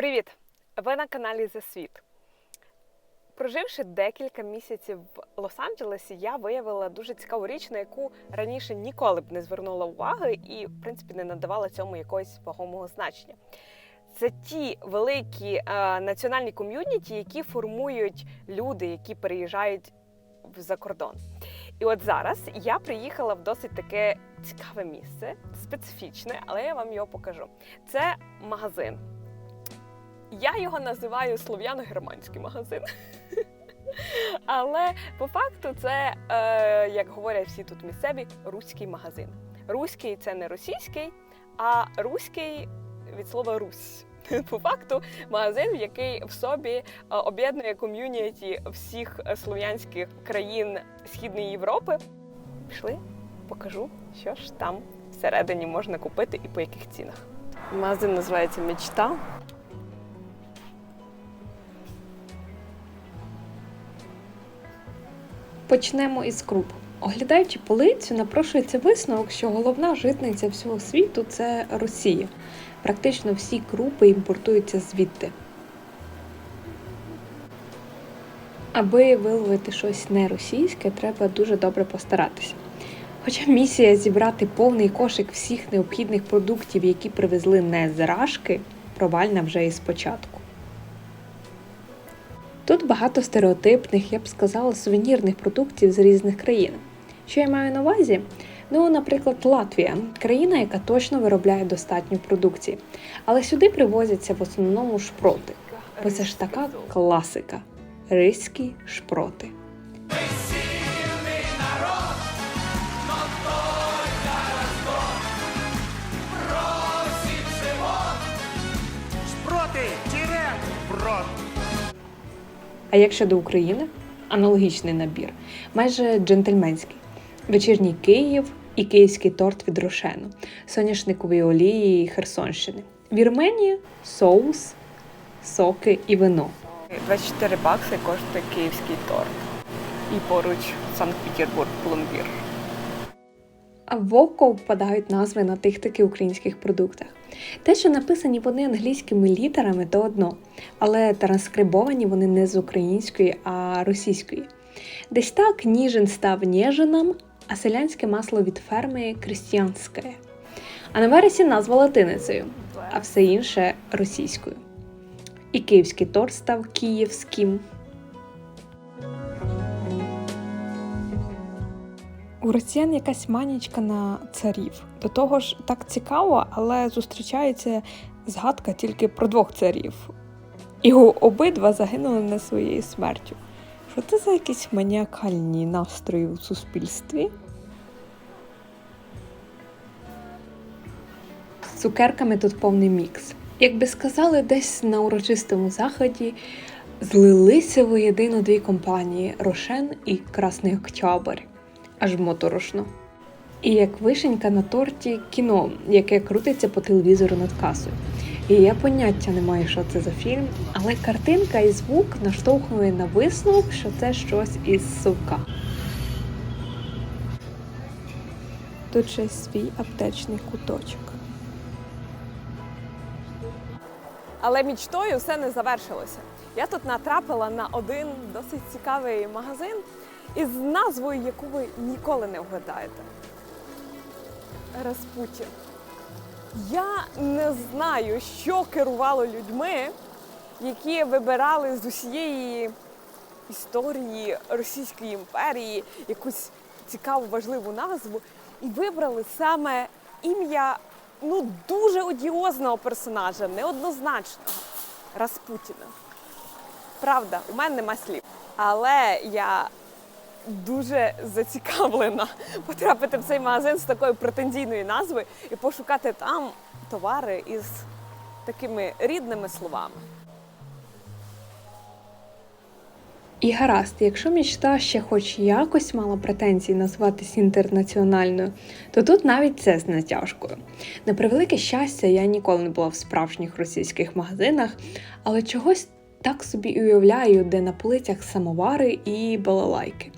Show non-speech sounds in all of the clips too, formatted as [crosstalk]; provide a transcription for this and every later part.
Привіт! Ви на каналі За Світ. Проживши декілька місяців в Лос-Анджелесі, я виявила дуже цікаву річ, на яку раніше ніколи б не звернула уваги і, в принципі, не надавала цьому якогось вагомого значення. Це ті великі е, національні ком'юніті, які формують люди, які переїжджають за кордон. І от зараз я приїхала в досить таке цікаве місце, специфічне, але я вам його покажу. Це магазин. Я його називаю слов'яно-германський магазин. [laughs] Але по факту це, е, як говорять всі тут місцеві, руський магазин. Руський це не російський, а руський від слова Русь. [laughs] По факту магазин, який в собі е, об'єднує ком'юніті всіх слов'янських країн Східної Європи. Пішли, покажу, що ж там всередині можна купити і по яких цінах. Магазин називається Мечта. Почнемо із круп. Оглядаючи полицю, напрошується висновок, що головна житниця всього світу це Росія. Практично всі крупи імпортуються звідти. Аби виловити щось не російське, треба дуже добре постаратися. Хоча місія зібрати повний кошик всіх необхідних продуктів, які привезли не з Рашки, провальна вже із початку. Тут багато стереотипних, я б сказала, сувенірних продуктів з різних країн. Що я маю на увазі? Ну, наприклад, Латвія країна, яка точно виробляє достатньо продукції. Але сюди привозяться в основному шпроти, бо це ж така класика шпроти. Шпроти, А як щодо України, аналогічний набір, майже джентльменський. Вечірній Київ і київський торт від Рошену, соняшникові олії Херсонщини. Вірменія соус, соки і вино. 24 бакси коштує київський торт. І поруч Санкт-Петербург пломбір. А в око впадають назви на тих таки українських продуктах. Те, що написані вони англійськими літерами, то одно, але транскрибовані вони не з української, а російської. Десь так Ніжин став Нєжином, а селянське масло від ферми крістіанське. А на вересі назва латиницею, а все інше російською. І київський торт став київським. У росіян якась манічка на царів. До того ж, так цікаво, але зустрічається згадка тільки про двох царів. І обидва загинули не своєю смертю. Що це за якісь маніакальні настрої у суспільстві? З цукерками тут повний мікс. Як би сказали, десь на урочистому заході злилися воєдино дві компанії Рошен і Красний Октябрь. Аж моторошно. І як вишенька на торті кіно, яке крутиться по телевізору над касою. І я поняття не маю, що це за фільм, але картинка і звук наштовхує на висновок, що це щось із совка. Тут ще свій аптечний куточок. Але мічтою все не завершилося. Я тут натрапила на один досить цікавий магазин із назвою, яку ви ніколи не вгадаєте. Распутін. Я не знаю, що керувало людьми, які вибирали з усієї історії Російської імперії якусь цікаву важливу назву і вибрали саме ім'я ну, дуже одіозного персонажа, неоднозначного Распутіна. Правда, у мене нема слів. Але я дуже зацікавлена [laughs] потрапити в цей магазин з такою претензійною назвою і пошукати там товари із такими рідними словами. І гаразд, якщо мічта ще хоч якось мала претензії назватись інтернаціональною, то тут навіть це з натяжкою. На превелике щастя, я ніколи не була в справжніх російських магазинах, але чогось так собі уявляю, де на полицях самовари і балалайки.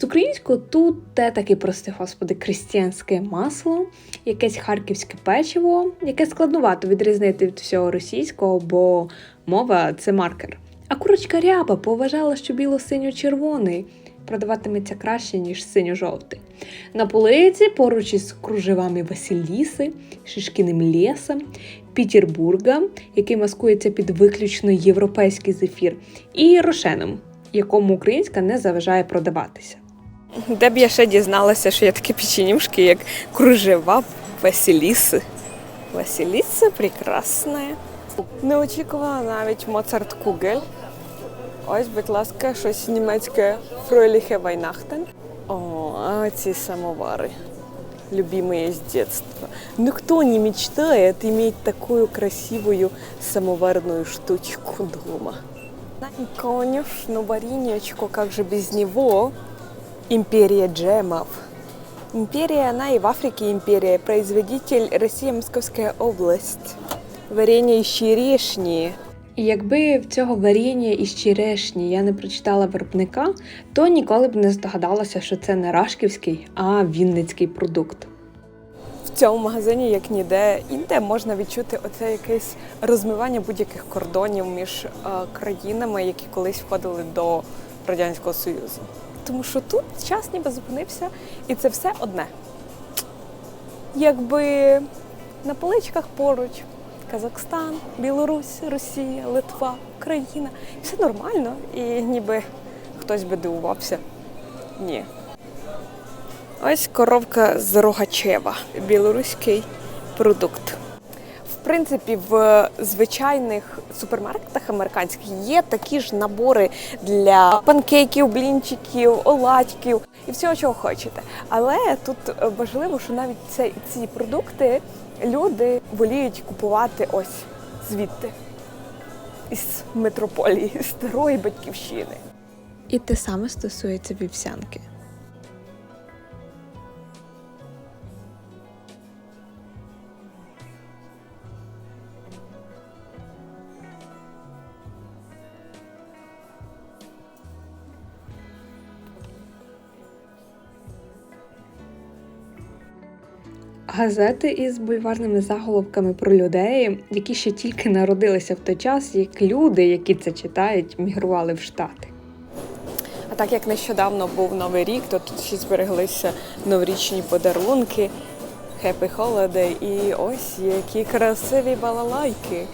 З українського тут те таке, прости господи, крістіянське масло, якесь харківське печиво, яке складнувато відрізнити від всього російського, бо мова це маркер. А курочка ряба поважала, що біло-синьо-червоний продаватиметься краще, ніж синьо-жовтий. На полиці поруч із кружевами Василіси, Шишкіним лісом, Пітербурга, який маскується під виключно європейський зефір, і Рошеном, якому українська не заважає продаватися. Де б я ще дізналася, що є такі печенюшки, як кружева Василіси. Василіса прекрасна. Не очікувала навіть Моцарт Кугель. Ось, будь ласка, щось німецьке Фройліхе Вайнахтен. О, а ці самовари. Любимые с детства. Никто не мечтает иметь такую красивую самоварную штучку дома. Конечно, вареньечко, как же без него? Империя джемов. Империя, она и в Африке империя. Производитель Россия Московская область. Варенье из черешни. Якби в цього варіння із черешні я не прочитала виробника, то ніколи б не здогадалася, що це не рашківський, а вінницький продукт. Цьому магазині, як ніде, інде можна відчути оце якесь розмивання будь-яких кордонів між е, країнами, які колись входили до Радянського Союзу. Тому що тут час ніби зупинився, і це все одне. Якби на поличках поруч Казахстан, Білорусь, Росія, Литва, Україна. Все нормально, і ніби хтось би дивувався. Ні. Ось коровка з Рогачева, білоруський продукт. В принципі, в звичайних супермаркетах американських є такі ж набори для панкейків, блінчиків, оладьків і всього, чого хочете. Але тут важливо, що навіть це, ці продукти люди воліють купувати ось звідти, із метрополії, старої батьківщини. І те саме стосується вівсянки. Газети із бульварними заголовками про людей, які ще тільки народилися в той час, як люди, які це читають, мігрували в Штати. А так як нещодавно був Новий рік, то тут ще збереглися новорічні подарунки, Happy Holiday і ось які красиві балалайки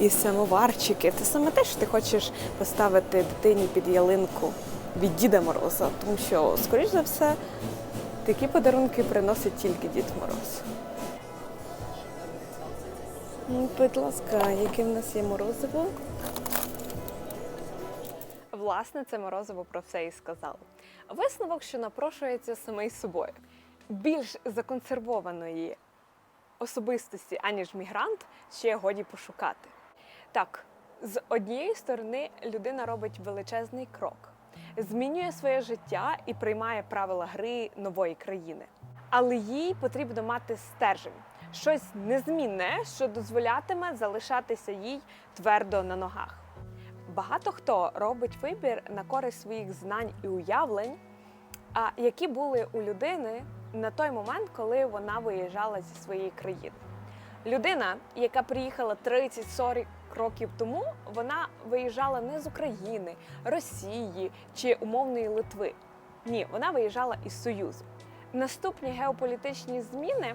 і самоварчики. Це саме те, що ти хочеш поставити дитині під ялинку від Діда Мороза, тому що, скоріш за все, такі подарунки приносить тільки Дід Мороз. Ну, Будь ласка, яке в нас є морозиво? Власне, це морозиво про все і сказало. Висновок, що напрошується самий собою. Більш законсервованої особистості, аніж мігрант, ще годі пошукати. Так, з однієї сторони людина робить величезний крок, змінює своє життя і приймає правила гри нової країни. Але їй потрібно мати стержень, щось незмінне, що дозволятиме залишатися їй твердо на ногах. Багато хто робить вибір на користь своїх знань і уявлень, які були у людини на той момент, коли вона виїжджала зі своєї країни. Людина, яка приїхала 30-40 років тому, вона виїжджала не з України, Росії чи умовної Литви. Ні, вона виїжджала із Союзу. Наступні геополітичні зміни,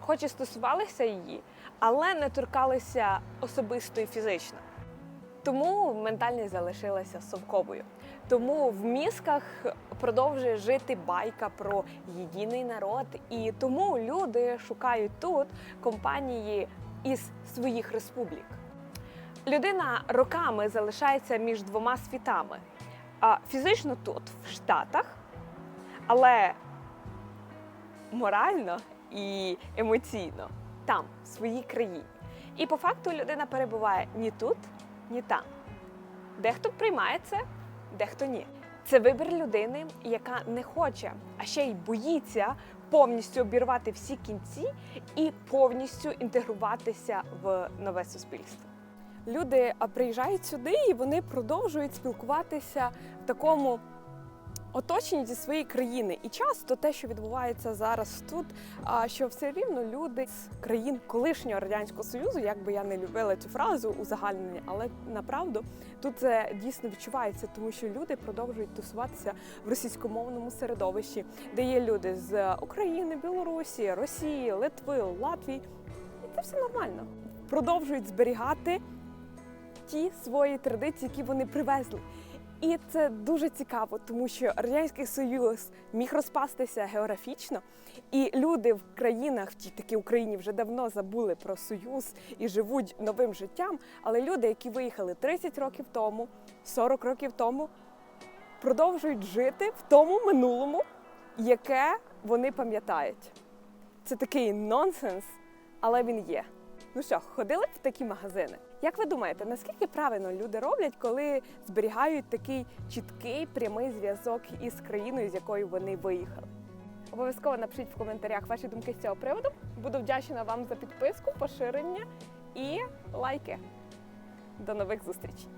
хоч і стосувалися її, але не торкалися особисто і фізично. Тому ментальність залишилася совковою. Тому в мізках продовжує жити байка про єдиний народ, і тому люди шукають тут компанії із своїх республік. Людина роками залишається між двома світами, фізично тут, в Штатах, але морально і емоційно там, в своїй країні. І по факту людина перебуває ні тут, ні там. Дехто приймає це, дехто ні. Це вибір людини, яка не хоче, а ще й боїться повністю обірвати всі кінці і повністю інтегруватися в нове суспільство. Люди приїжджають сюди і вони продовжують спілкуватися в такому оточені зі своєї країни. І часто те, що відбувається зараз тут, а, що все рівно люди з країн колишнього радянського союзу, як би я не любила цю фразу узагальнення, але направду тут це дійсно відчувається, тому що люди продовжують тусуватися в російськомовному середовищі, де є люди з України, Білорусі, Росії, Литви, Латвії. І це все нормально. Продовжують зберігати ті свої традиції, які вони привезли. І це дуже цікаво, тому що радянський союз міг розпастися географічно, і люди в країнах, в тій такій Україні, вже давно забули про союз і живуть новим життям. Але люди, які виїхали 30 років тому, 40 років тому, продовжують жити в тому минулому, яке вони пам'ятають. Це такий нонсенс, але він є. Ну що, ходили б в такі магазини? Як ви думаєте, наскільки правильно люди роблять, коли зберігають такий чіткий прямий зв'язок із країною, з якої вони виїхали? Обов'язково напишіть в коментарях ваші думки з цього приводу. Буду вдячна вам за підписку, поширення і лайки. До нових зустрічей!